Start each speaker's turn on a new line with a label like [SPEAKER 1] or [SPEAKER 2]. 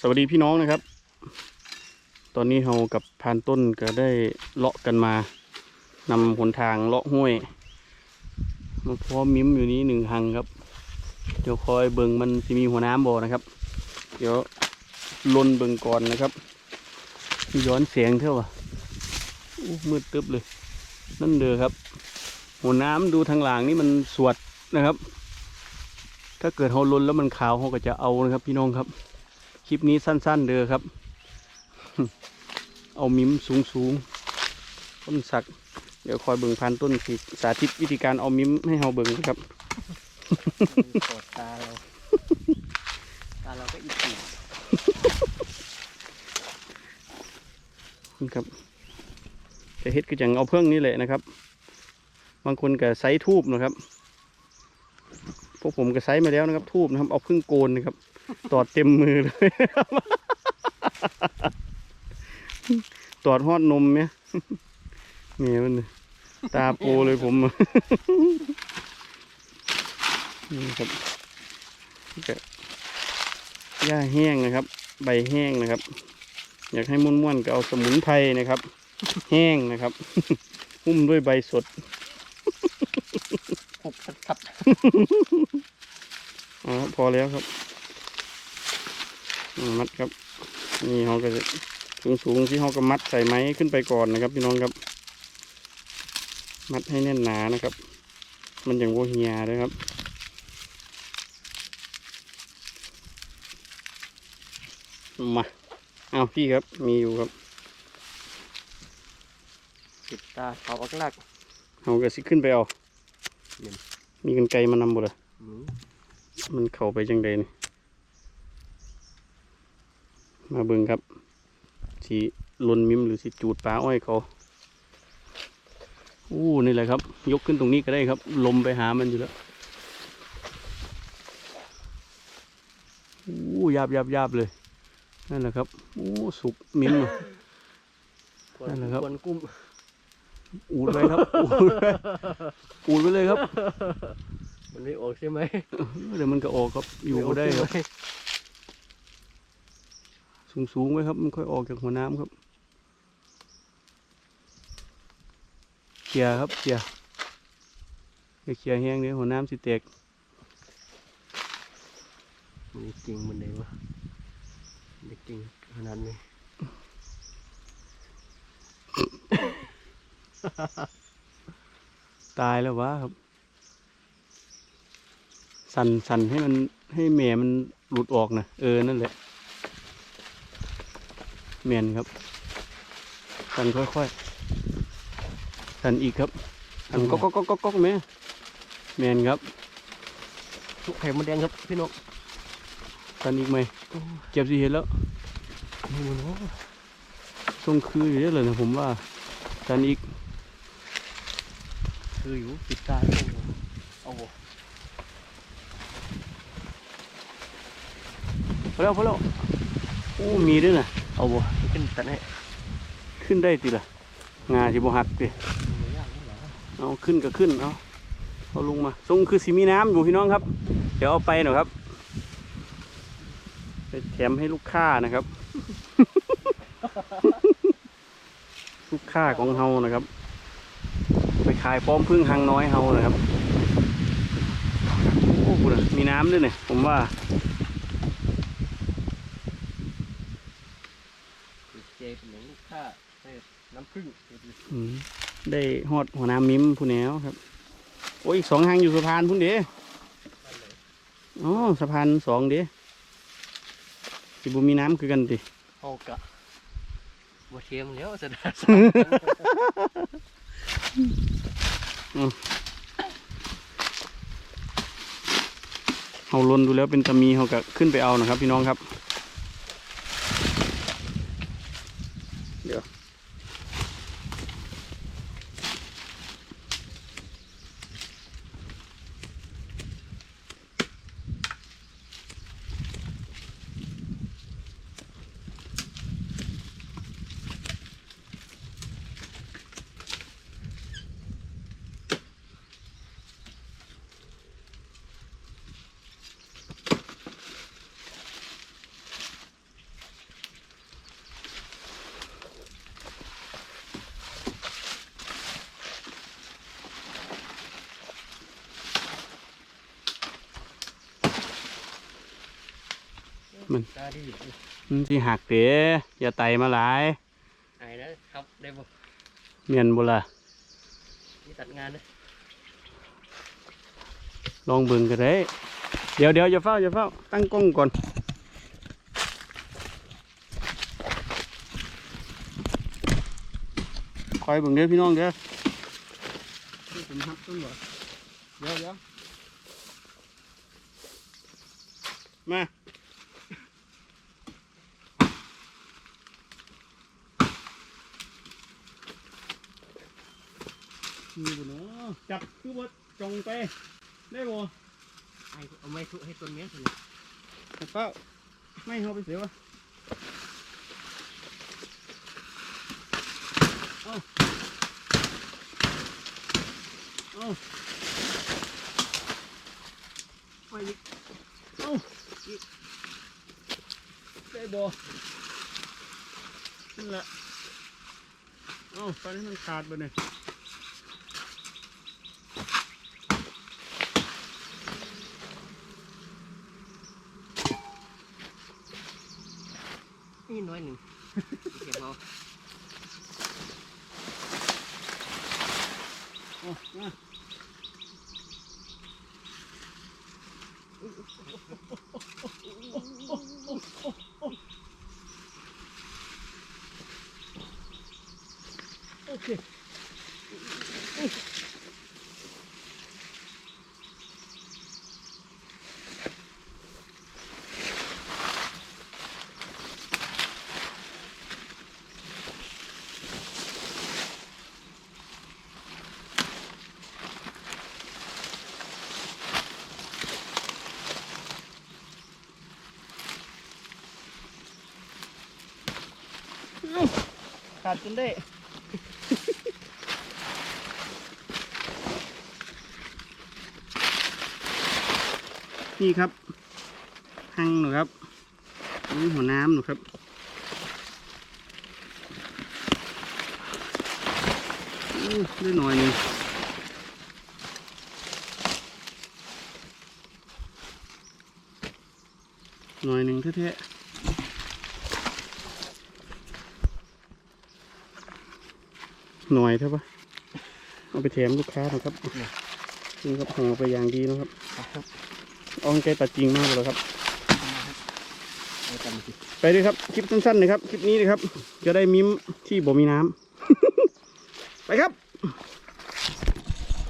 [SPEAKER 1] สวัสดีพี่น้องนะครับ ตอนนี้เรากับพานต้นก็ได้เลาะกันมานำหนทางเลาะห้วยมาพร้อมมิ้มอยู่นี้หนึ่งหังครับ เดี๋ยวคอยเบิงมันจะมีหัวน้ำบ่นะครับ เดี๋ยวลนเบิงก่อนนะครับ ย้อนเสียงเท่าว่ะมืดตึ๊บเลย นั่นเด้อครับ หัวน้ำดูทางหลังนี่มันสวดนะครับ ถ้าเกิดเราลนแล้วมันขาวเราก็จะเอานะครับ พี่น้องครับ คลิปนี้สั้น ๆ เด้อครับ เอามิมสูงสูงๆต้นสัก เดี๋ยวคอยเบิ่งพันต้นสิสาธิตวิธีการเอามิมให้เราเบิ่งนะครับ
[SPEAKER 2] มันกดตาเราตาเราก็อีกที
[SPEAKER 1] นี่ครับจะเฮ็ดก็จังเอาเพิ่งนี่แหละนะครับ บางคนก็ไซทูบนะครับพวกผมก็ไซมาแล้วนะครับ ทูบนะครับ เอาพึ่งโกนนะครับ ตอดเต็มมือเลยตอดหอดนมเนี่ยเมียมันน่ะตาโปเลยผมนี่ครับนี่ก็หญ้าแห้งนะครับ ใบแห้งนะครับ อยากให้ม้วนๆก็เอาสมุนไพรนะครับ แห้งนะครับหุ้มด้วยใบสด
[SPEAKER 2] ปุกทับ
[SPEAKER 1] อ๋อพอแล้วครับอื มมัดครับนี่เขาก็จะสูงสูงๆที่เขาก็มัดใส่ไม้ขึ้นไปก่อนนะครับ พี่น้องครับ มัดให้แน่นหนานะครับ มันอย่างโวเฮียนะครับมาเอาพี่ครับมีอยู่ครับ
[SPEAKER 2] ปิดตาเขาอักลัก
[SPEAKER 1] เขาก็สิขึ้นไปเอา
[SPEAKER 2] เยี่ยม
[SPEAKER 1] มีกันไกลมานำบ่เลย
[SPEAKER 2] อืม
[SPEAKER 1] มันเข้าไปจังใดนี่ มาเบิ่งครับสีลนมิมหรือสิจูดปลาอ้อยเขาอู้นี่แหละครับ ยกขึ้นตรงนี้ก็ได้ครับ ลมไปหามันอยู่แล้วอู้ยาบยาบยาบเลยนั่นแหละครับอู้สุกมิมอะ
[SPEAKER 2] กวน
[SPEAKER 1] นั่นแหละครับ
[SPEAKER 2] กวนกุ้ม
[SPEAKER 1] อูดไว้ครับอูดไว้อูดไว้เลยครับ
[SPEAKER 2] มันไม่ออกใช่ไหม
[SPEAKER 1] เดี๋ยวมันก็ออกครับอยู่ก็ได้ครับ
[SPEAKER 2] ม่กใช่หม
[SPEAKER 1] สูงสูงๆไว้ครับ มันค่อยออกจากหัวน้ำครับเคลียร์ครับเคลียร์อย่าเคลียร์แห้งเดี๋ยวหัวน้ำสิแตก
[SPEAKER 2] มันจริงมันไหนวะมันจริงขนาดนี้
[SPEAKER 1] ตายแล้ววะครับ สั่นสั่นให้มันให้แม่มันหลุดออกนะเออนั่นแหละ แมนครับสั่นค่อยๆสั่นอีกครับสั่นก๊อกก๊อกก๊อกก๊อกก๊อกแม่แมนครับ
[SPEAKER 2] ทุกไข่มดแดงครับพี่นก
[SPEAKER 1] สั่นอีกไหมเจ็บสิเห็นแล้ว
[SPEAKER 2] นี่มันโอ้
[SPEAKER 1] ทรงคืออยู่เยอะเลยนะผมว่าสั่นอีก
[SPEAKER 2] คืออยู่ปิดตาเอาบ่เอาบ่
[SPEAKER 1] พอแล้วพอแล้วโอ้มีด้วยนะ
[SPEAKER 2] เอาบ่ขึ้นตัดให้
[SPEAKER 1] ขึ้นได้ติละงาสิบหักตีเอาขึ้นก็ขึ้นเอาเอาลงมาทรงคือสีมีน้ำอยู่พี่น้องครับ เดี๋ยวเอาไปหน่อยครับไปแถมให้ลูกค้านะครับ ลูกค้าของเฮานะครับ ไปขายป้อมพึ่งหางน้อยเฮานะครับโอ้โหน่ะมีน้ำด้วยเนี่ยผมว่า
[SPEAKER 2] เจเป็นอย่างลูกค้าให้ น้ำผึ้งเดี๋ยวดู
[SPEAKER 1] อืมได้ฮอดหัวน้ำมิ้มผู้แนวครับ โอ้ยอีกสองหางอยู่สะพานพุ่นเด้อ๋อสะพานสองเด้สิบุมีน้ำคือกันติ
[SPEAKER 2] เอากะบ่เทียมแล้วสะดา
[SPEAKER 1] เอาลนดูแล้วเป็นตะมีเขาก็ขึ้นไปเอานะครับ พี่น้องครับ มัน
[SPEAKER 2] ตาดีดิ
[SPEAKER 1] มันสิหักเต๋อย่าไตมาหลาย
[SPEAKER 2] ไอ้นะครับได้บ่
[SPEAKER 1] เมียนบุละ
[SPEAKER 2] นี่ตัดงานนะ
[SPEAKER 1] ลองเบิ่งก็ได้เดี๋ยวเดี๋ยวอย่าเฝ้าอย่าเฝ้าตั้งกล้องก่อนคอยเบิ่งเด้อพี่น้องเด้อ
[SPEAKER 2] ที่ผมหักต้นบ่เดี๋ยวเดี๋ยว
[SPEAKER 1] มา นี่บุเนาะจับคือว่าจงไปได้บ่
[SPEAKER 2] ไอ้เอาไม้ทุให้ต้นเนี้ยสิ
[SPEAKER 1] แต่เฝ้าไม่เอาไปเสียวะเอาเอาไปอีกเอาอีกได้บ่นั่นแหละเอาตอนนี้มันขาดไปเนี่ย
[SPEAKER 2] น้อยหนึ่งเก็บเอา
[SPEAKER 1] เอามาโอ ขาดจนได้นี่ครับหังหนูครับนี่หัวน้ำหนูครับได้หน่อยหนึงหน่อยหนึ่งแท้ๆ หน่อยเท่าปะเอาไปแถมลูกค้านะครับนี่ครับห่อไปอย่างดีนะครับอ้อาใจตัดจริงมากเลยครับ ไปด้วยครับ คลิปสั้นๆนะครับ คลิปนี้นะครับ จะได้มิ้มที่บ่มีน้ำ ไปครับ